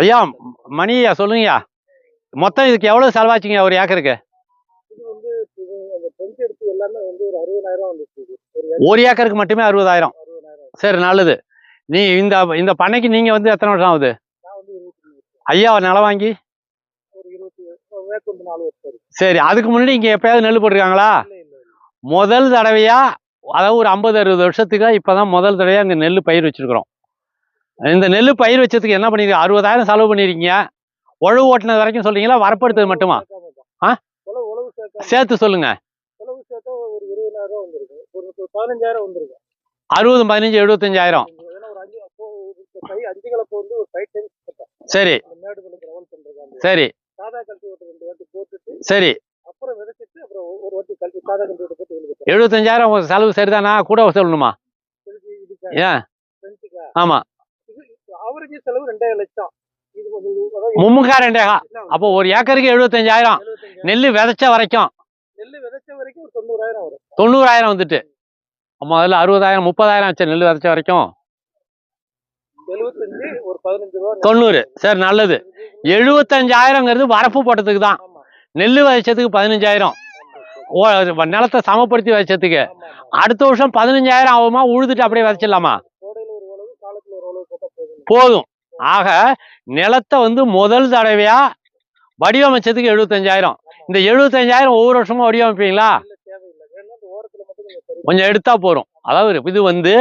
ஐயா மணி ஐயா சொல்லுங்கய்யா. மொத்தம் இதுக்கு எவ்வளவு செலவாச்சுங்க ஒரு ஏக்கருக்கு? ஒரு ஏக்கருக்கு மட்டுமே அறுபதாயிரம். சரி நல்லது. நீ இந்த இந்த பண்ணைக்கு நீங்க வந்து எத்தனை வருஷம் ஆகுது? ஐயா நிலம் வாங்கி? சரி அதுக்கு முன்னாடி இங்க எப்பயாவது நெல் போட்டிருக்காங்களா? முதல் தடவையா அதாவது ஒரு ஐம்பது அறுபது வருஷத்துக்கு இப்பதான் முதல் தடவையா இங்க நெல் பயிர் வச்சிருக்கிறோம். இந்த நெல் பயிர் வச்சதுக்கு என்ன பண்ணிருக்கீங்க? அறுபதாயிரம் செலவு பண்ணிருக்கீங்க. உழவு ஓட்டினது வரைக்கும் சொல்றீங்களா? வரப்படுத்தது மட்டுமா? ஆ? உழவு உழவு சேர்த்து சொல்லுங்க. உழவு ஒரு ஒரு பதினஞ்சாயிரம் அறுபது பதினஞ்சு எழுபத்தஞ்சாயிரம். அஞ்சு கை வந்து சரி. சரி. போட்டுட்டு சரி. அப்புறம் அப்புறம் வாட்டி எழுபத்தஞ்சாயிரம் செலவு சரிதானா? கூட சொல்லணுமா ஏன்? ஆமா. ஆவரேஜ் செலவு ரெண்டாயிரம் லட்சம். மும்முக்கா ரெண்டேகா அப்போ ஒரு ஏக்கருக்கு எழுபத்தஞ்சாயிரம். 75,000. நெல் விதைச்ச வரைக்கும். நெல்லு விதைச்ச வரைக்கும் தொண்ணூறாயிரம் வரும். தொண்ணூறாயிரம் வந்துட்டு. முதல்ல அறுபதாயிரம் முப்பதாயிரம் ஆச்சு நெல் விதைச்ச வரைக்கும். தொண்ணூறு. சரி நல்லது. எழுபத்தஞ்சாயிரங்கிறது வரப்பு போட்டதுக்கு தான். ஆமா. நெல் விதைச்சதுக்கு பதினஞ்சாயிரம். நிலத்தை சமப்படுத்தி விதைச்சதுக்கு. ஆமா ஆமா. அடுத்த வருஷம் பதினஞ்சாயிரம் ஆகுமா? உழுதுட்டு அப்படியே விதைச்சிடலாமா கோடையில ஒரு உழவு காலத்துல ஒரு உழவு போட்டா போதும். ஆக நிலத்தை வந்து முதல் தடவையா வடிவமைச்சதுக்கு எழுபத்தஞ்சாயிரம். இந்த எழுபத்தஞ்சாயிரம் ஒவ்வொரு வருஷமும் வடிவமைப்பீங்களா? கொஞ்சம் எடுத்தா போறோம் அதாவது இது வந்து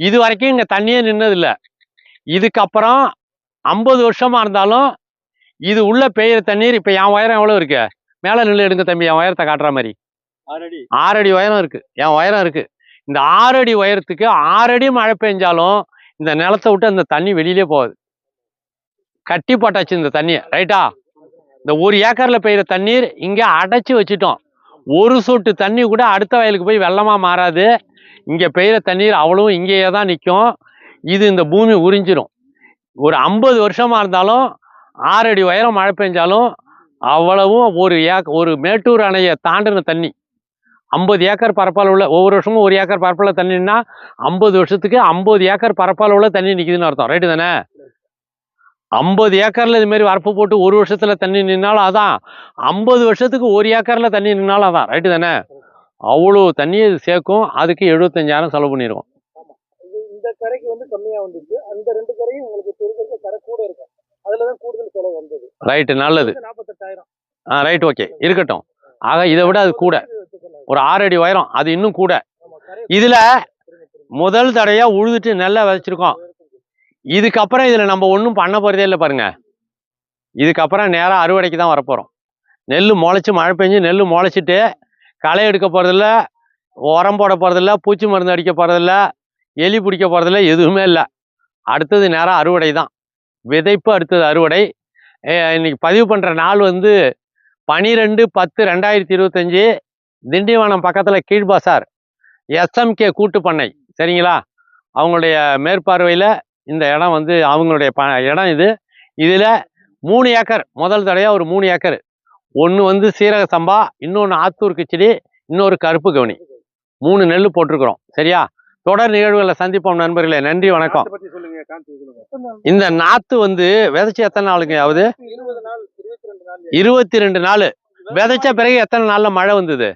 இது வரைக்கும் இங்க தண்ணியே நின்னது இல்ல இதுக்கப்புறம் ஐம்பது வருஷமா இருந்தாலும் இது உள்ள பெய்யுற தண்ணீர் இப்ப என் உயரம் எவ்வளவு இருக்கு? மேல நின்று எடுங்க தம்பி என் உயரத்தை காட்டுற மாதிரி. ஆல்ரெடி ஆறு அடி உயரம் இருக்கு. என் உயரம் இருக்கு. இந்த ஆறு அடி உயரத்துக்கு ஆறு அடி மழை பெஞ்சாலும் இந்த நிலத்தை விட்டு அந்த தண்ணி வெளியிலே போகுது. கட்டி போட்டாச்சு இந்த தண்ணியை ரைட்டா? இந்த ஒரு ஏக்கரில் பெய்கிற தண்ணீர் இங்கே அடைச்சி வச்சுட்டோம். ஒரு சொட்டு தண்ணி கூட அடுத்த வயலுக்கு போய் வெள்ளமாக மாறாது. இங்கே பெய்கிற தண்ணீர் அவ்வளவும் இங்கேயே தான் நிற்கும் இது இந்த பூமி உறிஞ்சிரும். ஒரு ஐம்பது வருஷமாக இருந்தாலும் ஆறு அடி உயரம் மழை பெஞ்சாலும் அவ்வளவும் ஒரு ஏக் ஒரு மேட்டூர் அணையை தாண்டின தண்ணி. ஐம்பது ஏக்கர் பரப்பால் உள்ள ஒவ்வொரு வருஷமும் ஒரு ஏக்கர் பரப்பில் தண்ணின்னா ஐம்பது வருஷத்துக்கு ஐம்பது ஏக்கர் பரப்பால் உள்ள தண்ணி நிற்குதுன்னு அர்த்தம். ரைட்டு தானே? ஐம்பது ஏக்கர்ல இது மாதிரி வரப்பு போட்டு ஒரு வருஷத்துல தண்ணி நின்னாலும் அதான். ஐம்பது வருஷத்துக்கு ஒரு ஏக்கர்ல தண்ணி நின்னாலும் அதான். ரைட்டு தானே? அவ்வளோ தண்ணியை சேர்க்கும். அதுக்கு எழுபத்தஞ்சாயிரம் செலவு இது இந்த கரைக்கு வந்து கம்மியா வந்துச்சு. அந்த ரெண்டு கரையும் உங்களுக்கு இருக்கிற கரை கூட இருக்கும். அதுலதான் கூடுதல் செலவு வந்தது. ரைட்டு நல்லது. நாற்பத்தெட்டாயிரம் ஆ ரைட் ஓகே இருக்கட்டும். ஆக இதை விட அது கூட. ஒரு ஆறு அடி உயரம் அது இன்னும் கூட. இதுல முதல் தடையா உழுதுட்டு நெல்லை விதைச்சிருக்கோம். இதுக்கப்புறம் இதில் நம்ம ஒன்றும் பண்ண போகிறதே இல்லை பாருங்க. இதுக்கப்புறம் நேராக அறுவடைக்கு தான் வரப்போகிறோம் நெல் முளைச்சி மழை பெஞ்சு நெல் முளைச்சிட்டு களை எடுக்க போகிறதில்ல உரம் போட போகிறதில்ல பூச்சி மருந்து அடிக்க போகிறதில்ல எலி பிடிக்க போகிறதில்ல எதுவுமே இல்லை. அடுத்தது நேராக அறுவடை தான். விதைப்பு அடுத்தது அறுவடை. இன்னைக்கு பதிவு பண்ணுற நாள் வந்து பனிரெண்டு பத்து ரெண்டாயிரத்தி இருபத்தஞ்சி. திண்டிவனம் பக்கத்தில் கீழ்பாசார் எஸ்எம்கே கூட்டு பண்ணை சரிங்களா? அவங்களுடைய மேற்பார்வையில் இந்த இடம் வந்து அவங்களுடைய ப இடம் இது. இதில் மூணு ஏக்கர் முதல் தடையாக ஒரு மூணு ஏக்கர். ஒன்று வந்து சீரக சம்பா இன்னொன்று ஆத்தூர் கிச்சடி இன்னொரு கருப்பு கவுனி. மூணு நெல் போட்டிருக்கிறோம் சரியா? தொடர் நிகழ்வுகளை சந்திப்போம் நண்பர்களே நன்றி வணக்கம். இந்த நாத்து வந்து விதைச்சு எத்தனை நாளுங்க ஆகுது இருபத்தி ரெண்டு நாள். இருபத்தி ரெண்டு நாள். விதைச்ச பிறகு எத்தனை நாள்ல மழை வந்தது?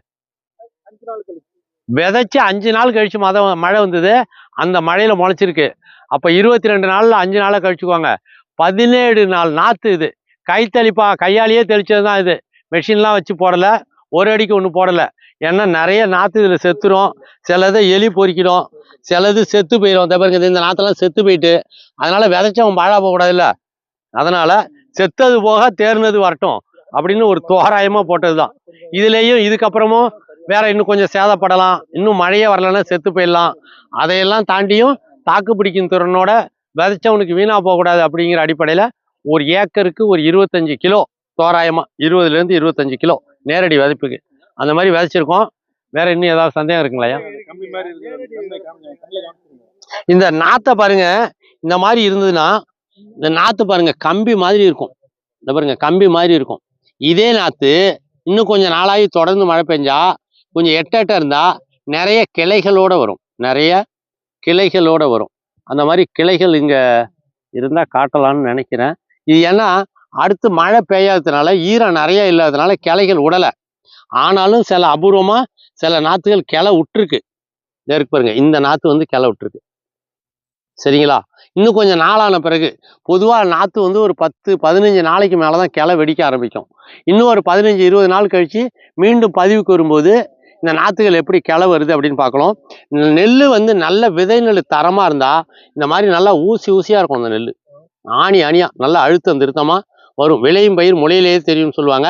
விதைச்சி அஞ்சு நாள் கழிச்சு மத மழை வந்தது அந்த மழையில முளைச்சிருக்கு. அப்ப இருபத்தி ரெண்டு நாள்ல அஞ்சு நாளை கழிச்சுக்குவாங்க. பதினேழு நாள் நாத்து இது. கை தெளிப்பா கையாலேயே தெளிச்சது தான் இது. மெஷின்லாம் வச்சு போடல ஒரு அடிக்கு ஒன்று போடல. ஏன்னா நிறைய நாத்து இதில் செத்துரும். சிலது எலி பொறிக்கிடும். சிலது செத்து போயிடும் இந்த இந்த நாத்தெல்லாம் செத்து போயிட்டு அதனால விதைச்சவன் பாழா போகக்கூடாதுல்ல. அதனால செத்தது போக தேர்னது வரட்டும் அப்படின்னு ஒரு தோராயமா போட்டதுதான். இதுலேயும் இதுக்கப்புறமும் வேற இன்னும் கொஞ்சம் சேதப்படலாம் இன்னும் மழையே வரலன்னா செத்து போயிடலாம். அதையெல்லாம் தாண்டியும் தாக்கு பிடிக்கும் திறனோட விதைச்சவனுக்கு வீணா போகக்கூடாது அப்படிங்கிற அடிப்படையில ஒரு ஏக்கருக்கு ஒரு இருபத்தஞ்சு கிலோ தோராயமா இருபதுல இருந்து இருபத்தஞ்சு கிலோ நேரடி விதைப்புக்கு. அந்த மாதிரி விதைச்சிருக்கோம். வேற இன்னும் ஏதாவது சந்தேகம் இருக்குங்களா இந்த நாத்தை பாருங்க இந்த மாதிரி இருந்ததுன்னா இந்த நாத்து பாருங்க கம்பி மாதிரி இருக்கும். இந்த பாருங்க கம்பி மாதிரி இருக்கும். இதே நாத்து இன்னும் கொஞ்சம் நாளாகி தொடர்ந்து மழை பெஞ்சா கொஞ்சம் எட்ட எட்ட நிறைய கிளைகளோடு வரும். நிறைய கிளைகளோடு வரும். அந்த மாதிரி கிளைகள் இங்கே இருந்தால் காட்டலாம்னு நினைக்கிறேன். இது ஏன்னா அடுத்து மழை பெய்யாததுனால ஈரம் நிறைய இல்லாததுனால கிளைகள் உடலை. ஆனாலும் சில அபூர்வமாக சில நாற்றுகள் கிளை விட்டுருக்கு இருக்கு பாருங்க. இந்த நாற்று வந்து கிளை விட்டுருக்கு சரிங்களா? இன்னும் கொஞ்சம் நாளான பிறகு பொதுவாக நாற்று வந்து ஒரு பத்து பதினஞ்சு நாளைக்கு மேலே தான் கிளை வெடிக்க ஆரம்பிக்கும். இன்னும் ஒரு பதினஞ்சு இருபது நாள் கழித்து மீண்டும் பதிவுக்கு வரும்போது இந்த நாற்றுகள் எப்படி கிளை வருது அப்படின்னு பார்க்கலாம் நெல் வந்து நல்ல விதை நெல் தரமாக இருந்தால் இந்த மாதிரி நல்லா ஊசி ஊசியாக இருக்கும் அந்த நெல் ஆணி ஆணியாக நல்லா அழுத்தம் திருத்தமாக வரும். விளையும் பயிர் முளையிலேயே தெரியும்னு சொல்லுவாங்க.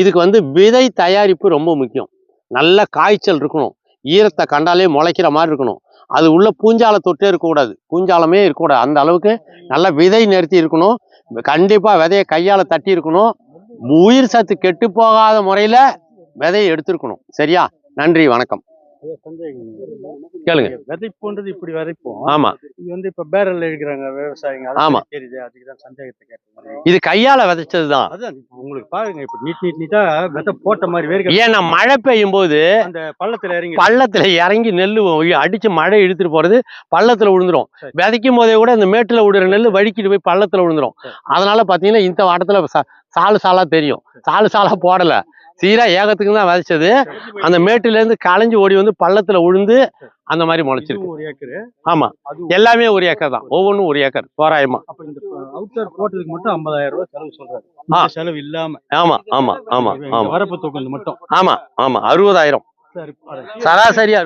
இதுக்கு வந்து விதை தயாரிப்பு ரொம்ப முக்கியம். நல்ல காய்ச்சல் இருக்கணும். ஈரத்தை கண்டாலே முளைக்கிற மாதிரி இருக்கணும். அது உள்ள பூஞ்சாலை தொட்டே இருக்கக்கூடாது. பூஞ்சாலமே இருக்கக்கூடாது. அந்த அளவுக்கு நல்ல விதை நிறுத்தி இருக்கணும். கண்டிப்பாக விதையை கையால் தட்டி இருக்கணும். உயிர் சத்து கெட்டு போகாத முறையில் விதையை எடுத்திருக்கணும். சரியா? நன்றி வணக்கம். கேளுங்க. விதைப்புன்றது இப்படி விதைப்போம் ஆமா. இது வந்து இப்ப பேரல்ல இருக்கிறாங்க விவசாயிங்க. ஆமா. தெரியுது சந்தேகத்தை கேட்டேன். இது கையால விதைச்சதுதான். அதான் உங்களுக்கு பாருங்க இப்ப நீட் நீட் நீட்டா விதை போட்ட மாதிரி வேர்க்க ஏன்னா மழை பெய்யும் போது அந்த பள்ளத்துல இறங்கி பள்ளத்துல இறங்கி நெல் அடிச்சு மழை இழுத்துட்டு போறது பள்ளத்துல விழுந்துரும். விதைக்கும் போதே கூட இந்த மேட்டுல விடுற நெல் வடிக்கிட்டு போய் பள்ளத்துல விழுந்துரும். அதனால பாத்தீங்கன்னா இந்த வாட்டத்துல சாலு சாலா தெரியும். சாலு சாலா போடல. சீரா ஏகத்துக்கு தான் விதைச்சது அந்த மேட்டுல இருந்து களைஞ்சு ஓடி வந்து பள்ளத்துல விழுந்து அந்த மாதிரி முளைச்சிருக்கு. ஒரு ஏக்கர். ஆமா. எல்லாமே ஒரு ஏக்கர் தான். ஒவ்வொன்றும் ஒரு ஏக்கர் தோராயமா. அவுட்டர் போட்டதுக்கு மட்டும் 50000 ரூபாய் செலவு சொல்றாரு. செலவு இல்லாம. ஆமா ஆமா ஆமா ஆமா. வரப்பு தொகுந்து மட்டும். ஆமா ஆமா. அறுபதாயிரம். சராசரியா